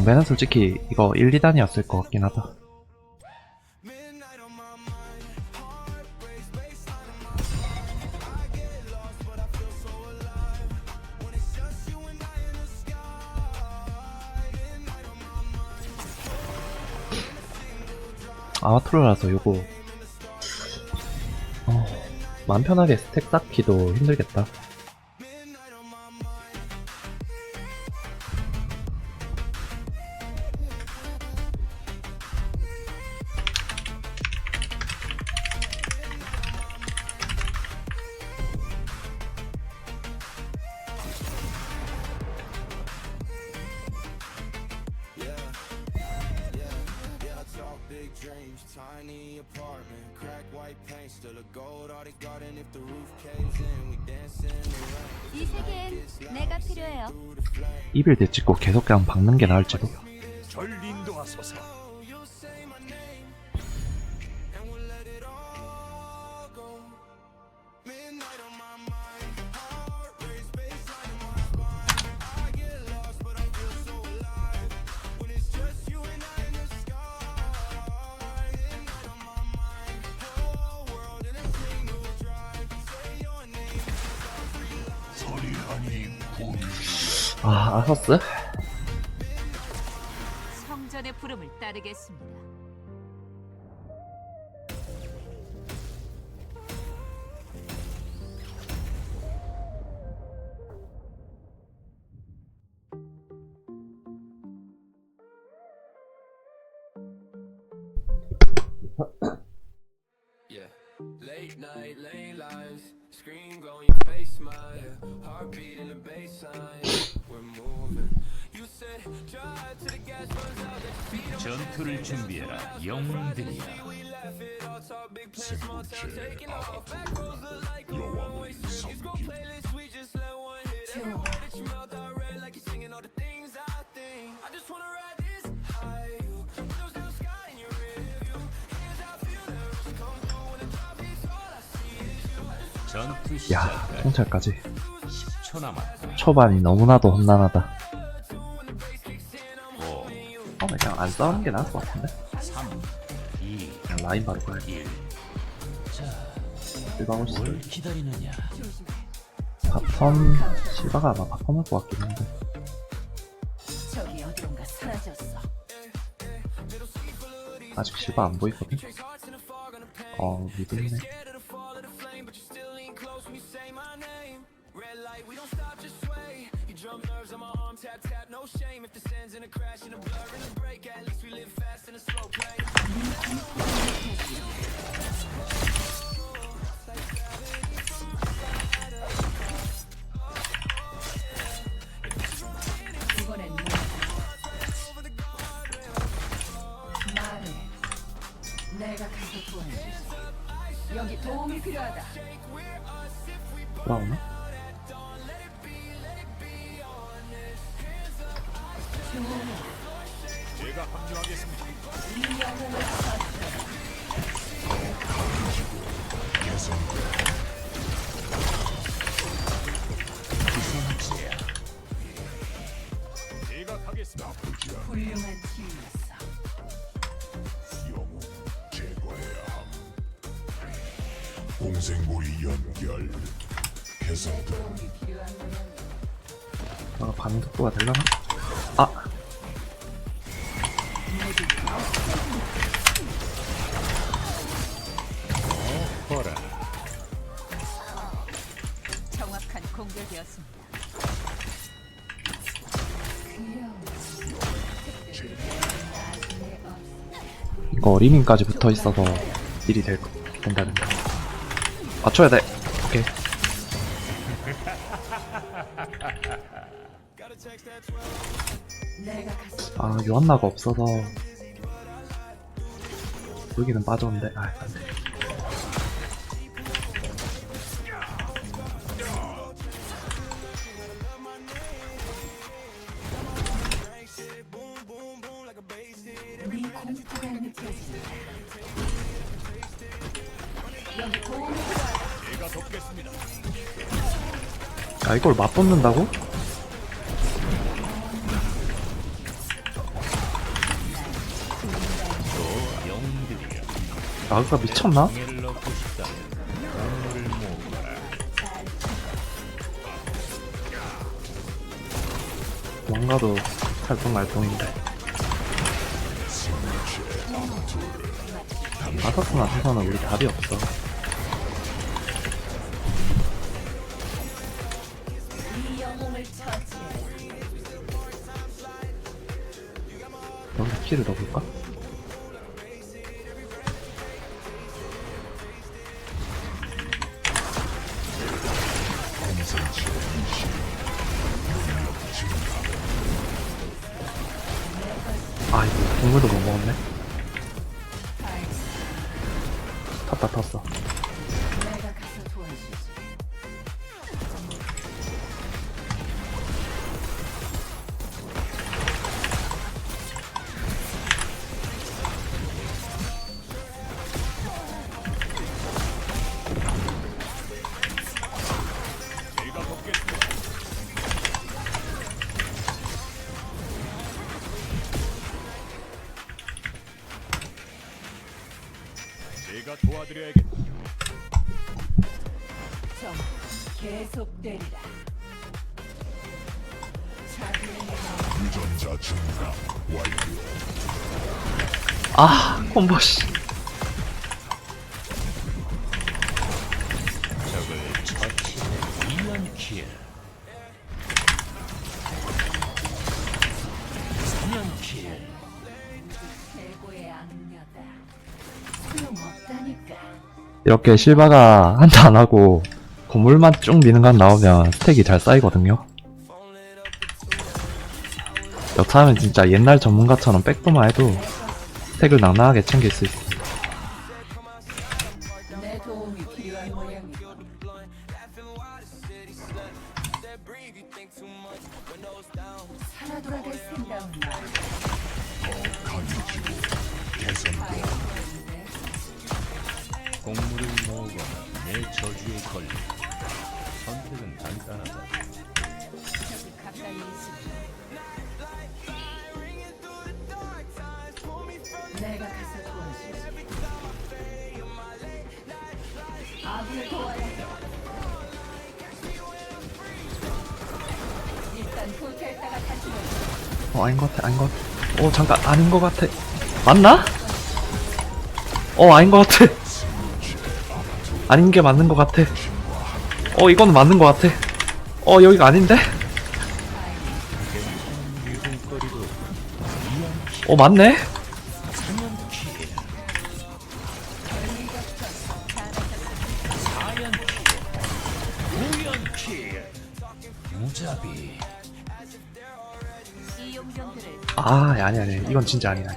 방배는 솔직히 이거 1, 2단이었을 것 같긴 하다. 아마트로라서 요거 어, 마음 편하게 스택 쌓기도 힘들겠다. 입을 되찍고 계속 그냥 박는 게 나을지도. 아, 아서스? 성전의 부름을 따르겠습니다. Yeah. Late night, lane lines, screen go on your face, smile. Heartbeat in the baseline. 전투를 준비해라 영웅들이야. 전투 야, 통찰까지. 10초 남았다. 초반이 너무나도 험난하다. 안 싸우는 게 나을 것 같은데? 3, 2, 그냥 라인 바로 가야 1. 자, 일방울 수뭘 기다리느냐? 바텀, 시바가 아마 바텀 할 것 같긴 한데. 저기 어디론가 사라졌어. 아직 시바 안 보이거든? 어, 미드네. no shame. If the sands in a crash, in a blur, in a break, at least we live fast in a slow play. 이번엔 뭐? 말해. 내가 가서 도와주지. 여기 도움이 필요하다. 돌아오나? 훌륭한 팀이었어. 공생고리 연결 개선됨. 아, 반응 속도가 되려나? 이거 리밍까지 붙어 있어서 일이 될, 된다는 거. 맞춰야 돼. 오케이. 아, 요한나가 없어서. 여기는 빠졌는데, 아, 안 돼. 아 이걸 맞붙는다고? 나그가 미쳤나? 뭔가도 탈풍말풍인데 맞았구나 해서는 우리 답이 없어 키를 넣어볼까? 도와드려야겠다. 정 계속되리라 유전자 증가 완료. 아 콤보 씨 이렇게 실바가 한타 안 하고 고물만 쭉 미는 간 나오면 스택이 잘 쌓이거든요. 여차하면 진짜 옛날 전문가처럼 백도만 해도 스택을 낭낭하게 챙길 수 있어. 어, 아닌 것 같아, 아닌 것 같아. 어, 잠깐, 아닌 것 같아. 맞나? 어, 아닌 것 같아. 아닌 게 맞는 것 같아. 어, 이거는 맞는 것 같아. 어, 여기가 아닌데? 어, 맞네? 무자비. 아, 아니, 아니, 이건 진짜 아니야.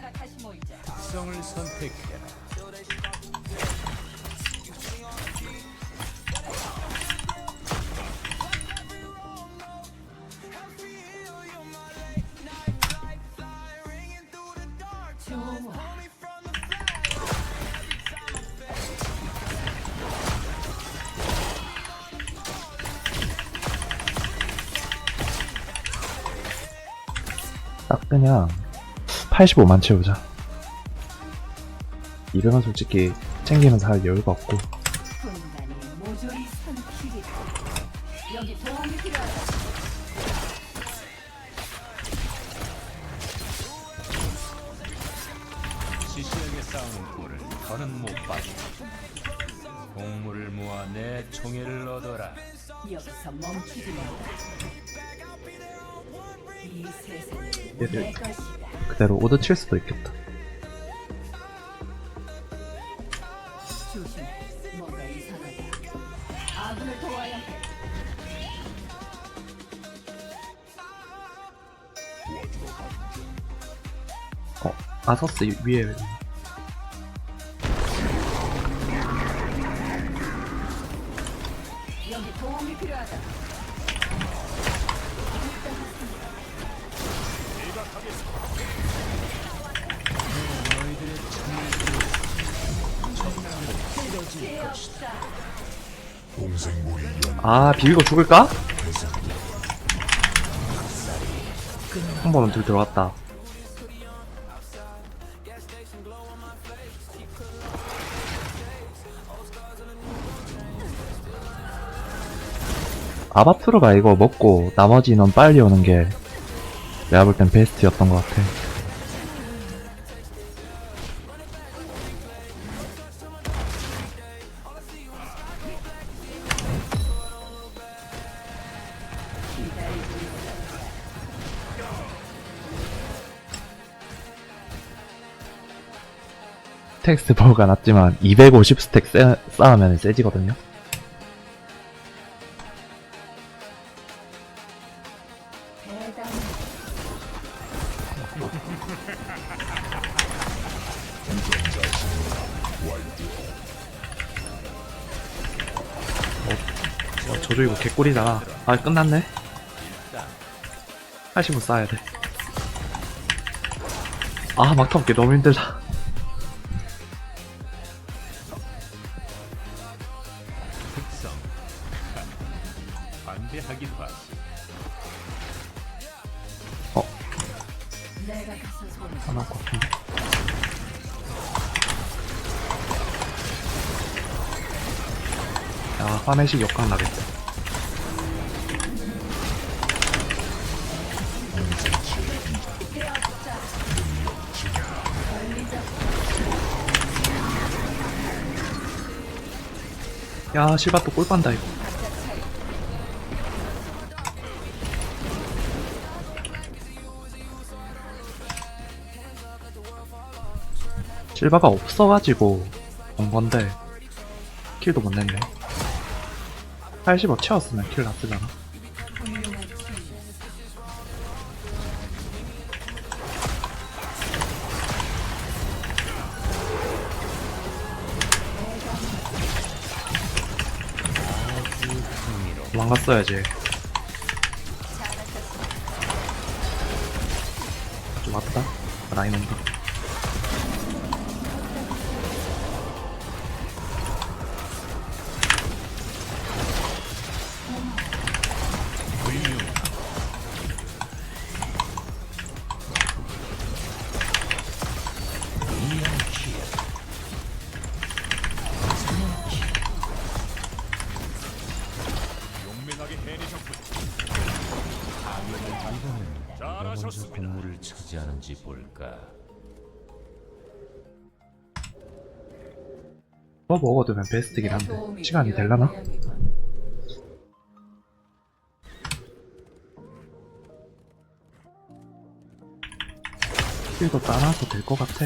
그냥 85만 채우자. 200은 솔직히 챙기면서 할 여유가 없고. 싸우는 꼴을 더는 못 봐줘. 공물을 모아 내 총애를 얻어라. 여기서 멈추지 마라 이 세상은 것이다 그대로 오드 칠 수도 있겠다. 어, 아서스 위에 아 비비고 죽을까? 한 번은 둘 들어갔다. 아바트로가 이거 먹고 나머지 인원 빨리 오는 게 내가 볼 땐 베스트였던 것 같아. 텍스트 버가 낮지만 250 스택 세- 쌓으면 세지거든요. 대단 어, 저도 이거 개꿀이다. 아, 끝났네. 80분 쌓아야 돼. 아, 막타 먹기 너무 힘들다. 야, 화내식 역광 나겠다. 야, 실바 또 꿀빤다, 이거. 실바가 없어가지고 온 건데 킬도 못 냈네 85 채웠으면 킬 치유 도망갔어야지 먼저 공물을 차지하는지 볼까? 뭐 먹어두면 베스트긴 한데 시간이 될라나? 킬도 따라서 될 것 같아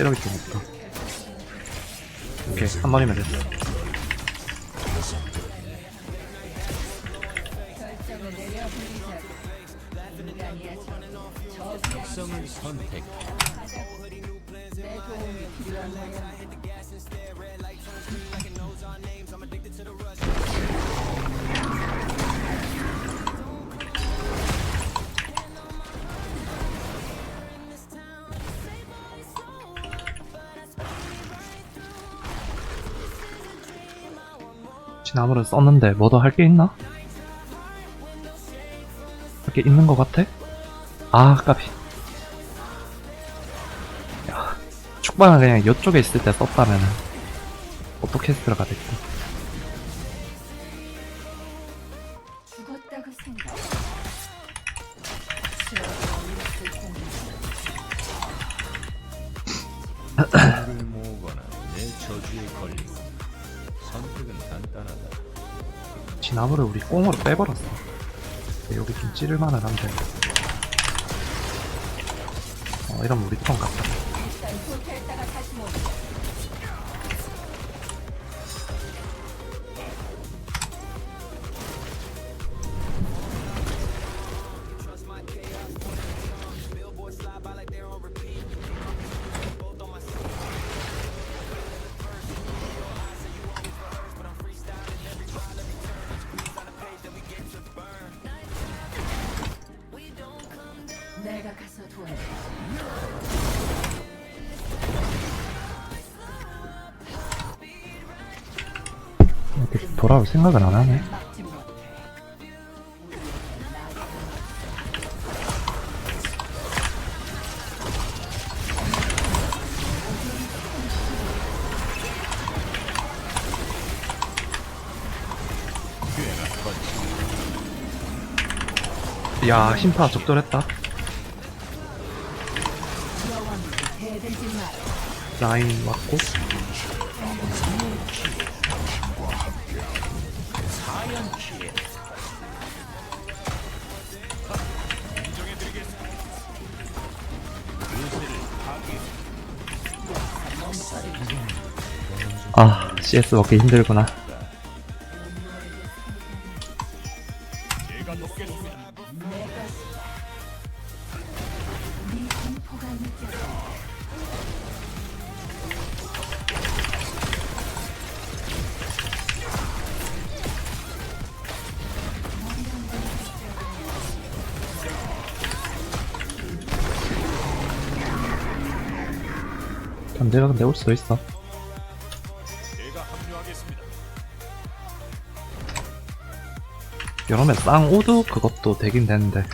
체력이 좀 없다. 오케이 한저 특성을 선택 지나무를 썼는데 뭐 더 할 게 있나? 할 게 있는 것 같아? 아 까비 야 축방을 그냥 이쪽에 있을 때 썼다면은 오토캐스트가 됐고 꽁으로 빼버렸어. 여기 좀 찌를만은 한데 어 이러면 우리 턴 같다 돌아올 생각을 안 하네. 야 심파 적절했다 라인 맞고 CS 먹기 힘들구나. 견제가 근데 올 수도 있어 이러면 쌍오드 그것도 되긴 되는데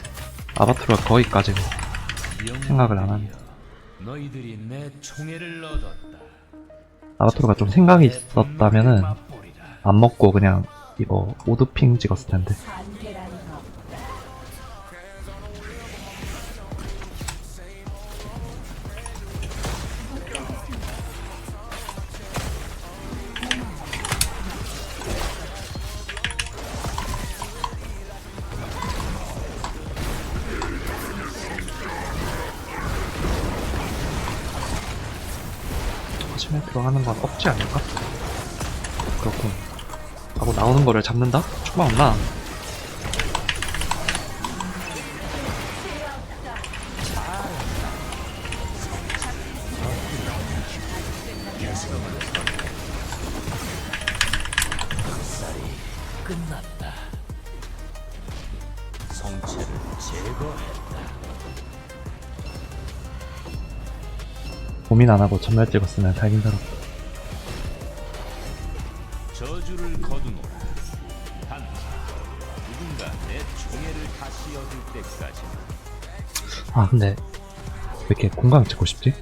아바투르가 거기까지 생각을 안 얻었다. 아바투르가 좀 생각이 있었다면은 안 먹고 그냥 이거 오드핑 찍었을 텐데 건 없지 않을까? 그렇군 하고 나오는 거를 잡는다? 축방 없나? 끝났다. 성체를 제거했다. 고민 안 하고 전멸 찍었으면 살긴 살았다 아 근데 왜 이렇게 공감 찍고 싶지?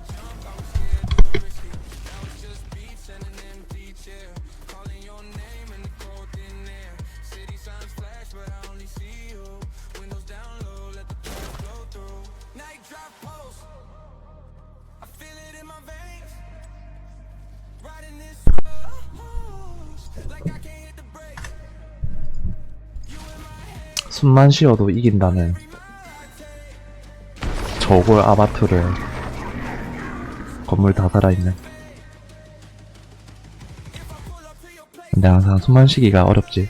숨만 쉬어도 이긴다는 저골 아바투를 건물 다 살아있는 근데 항상 숨만 쉬기가 어렵지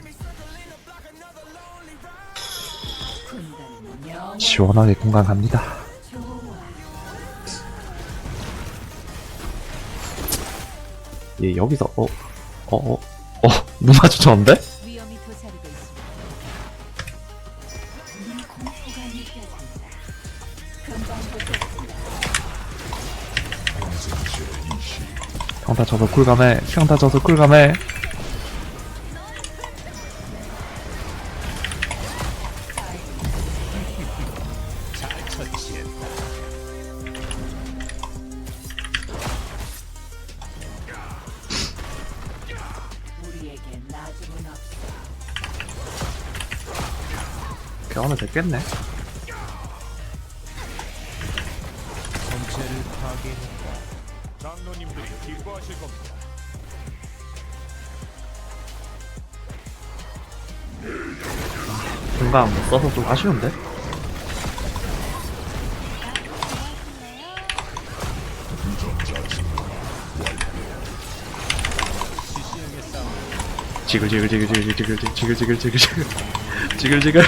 시원하게 공강 갑니다. 얘 여기서 어? 어? 어? 어? 눈 마주쳤는데? 평타 쳐서 쿨감해 평타 쳐서 쿨감해 병원은 됐겠네 전체를 파괴했다. 장로님들이 기뻐하실 겁니다. 중간 못 써서 좀 아쉬운데? 지글지글지글지글지글 지글지글지글 지글지글 지글지글